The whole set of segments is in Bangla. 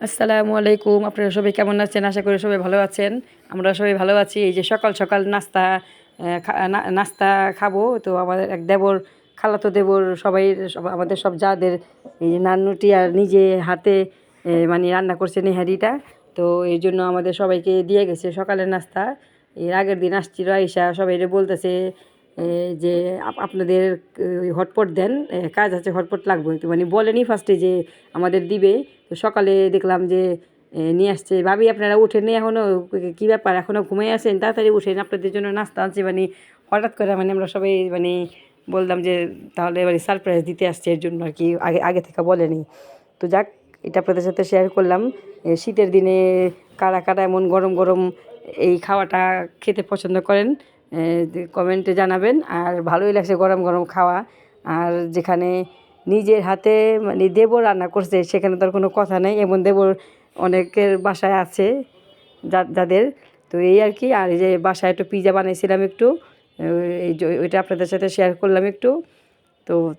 আসসালামু আলাইকুম। আপনারা সবাই কেমন আছেন? আশা করি সবাই ভালো আছেন। আমরা সবাই ভালো আছি। এই যে সকাল সকাল নাস্তা নাস্তা খাব। তো আমাদের এক দেবর, খালাতো দেবর, সবাই সব- আমাদের সব যাদের এই নান্নুটি আর নিজে হাতে মানে রান্না করছে নেহারিটা। তো এই জন্য আমাদের সবাইকে দিয়ে গেছে সকালের নাস্তা। এর আগের দিন আসছিল আইসা সবাই বলতেছে যে আপ- আপনাদের হটপট দেন কাজ আছে, হটপট লাগবে তো মানে বলেনি ফার্স্টে যে আমাদের দিবে। তো সকালে দেখলাম যে নিয়ে আসছে। ভাবি, আপনারা উঠেন এখনও কী ব্যাপার? এখনও ঘুমিয়ে আসেন তাড়াতাড়ি উঠেন, আপনাদের জন্য নাস্তা আনছি। মানে হঠাৎ করে মানে আমরা সবাই মানে বললাম যে, তাহলে মানে সারপ্রাইজ দিতে আসছে, এর জন্য আর কি। আগে আগে থেকে বলেনি। তো যাক, এটা আপনাদের সাথে শেয়ার করলাম। শীতের দিনে কারা কারা এমন গরম গরম এই খাওয়াটা খেতে পছন্দ করেন? কমেন্টে জানাবেন। আর ভালোই লাগছে গরম গরম খাওয়া। আর যেখানে নিজের হাতে মানে দেবর রান্না করছে, সেখানে তো আর কোনো কথা নেই। এমন দেবর অনেকের বাসায় আছে যাদের। তো এই আর কি। আর এই যে বাসায় একটু পিজা বানিয়েছিলাম একটু এই ওইটা আপনাদের সাথে শেয়ার করলাম একটু। তো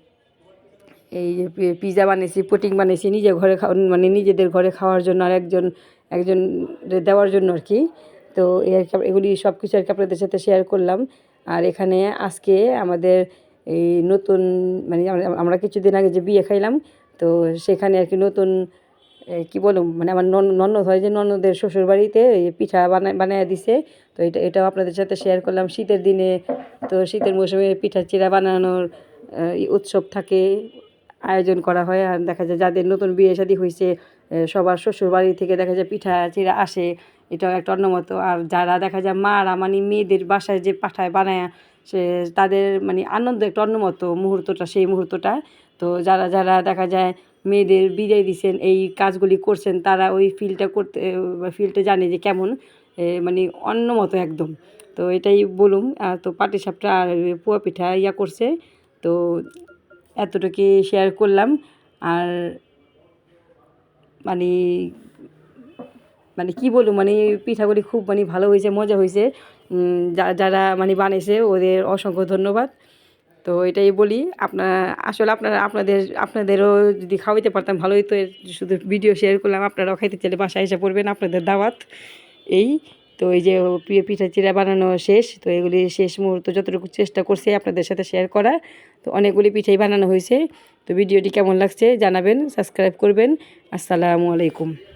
এই যে পি- পিৎজা বানিয়েছি পুটিং বানিয়েছি নিজে ঘরে খাওয়া মানে নিজেদের ঘরে খাওয়ার জন্য আর একজন একজন দেওয়ার জন্য আর কি। তো আর কি এগুলি সব কিছু আর কি আপনাদের সাথে শেয়ার করলাম। আর এখানে আজকে আমাদের এই নতুন মানে আমরা- কিছুদিন আগে যে বিয়ে খাইলাম, তো সেখানে আর কি নতুন কি বলুম মানে আমার নন- ননদ হয় যে ননদের শ্বশুর বাড়িতে পিঠা বানায় বানায় দিছে। তো এটা, এটাও আপনাদের সাথে শেয়ার করলাম। শীতের দিনে তো শীতের মৌসুমে পিঠা চিরা বানানোর উৎসব থাকে। আয়োজন করা হয়। আর দেখা যায় যাদের নতুন বিয়ে শাদী হয়েছে সবার শ্বশুর বাড়ি থেকে দেখা যায় পিঠা চিরা আসে। এটাও একটা অন্যমত। আর যারা দেখা যায় মারা মানে মেয়েদের বাসায় যে পাঠায় বানায়, সে তাদের মানে আনন্দ একটা অন্যমত মুহূর্তটা, সেই মুহূর্তটা। তো যারা যারা দেখা যায় মেয়েদের বিদায় দিচ্ছেন এই কাজগুলি করছেন, তারা ওই ফিলটা করতে ফিলটা জানে যে কেমন মানে অন্য মতো একদম। তো এটাই বলুন। তো পাটি সাপটা আর পোয়া পিঠা ইয়া করছে। তো এতটুকু শেয়ার করলাম। আর মানে মানে কি বলব মানে পিঠাগুলি খুব মানে ভালো হয়েছে, মজা হয়েছে। যারা মানে বানিয়েছে, ওদের অসংখ্য ধন্যবাদ। তো এটাই বলি আপনার আসলে আপনারা, আপনাদের, আপনাদেরও যদি খাওয়াইতে পারতাম ভালোই তো শুধু ভিডিও শেয়ার করলাম, আপনারাও খাইতে চাইলে বাসায় এসে পড়বেন, আপনাদের দাওয়াত এই। তো এই যে প্রিয় পিঠা চিরা বানানো শেষ, তো এগুলি শেষ মুহূর্ত যতটুকু চেষ্টা করছি আপনাদের সাথে শেয়ার করা, তো অনেকগুলি পিঠাই বানানো হয়েছে। তো ভিডিওটি কেমন লাগছে জানাবেন সাবস্ক্রাইব করবেন। আসসালামু আলাইকুম।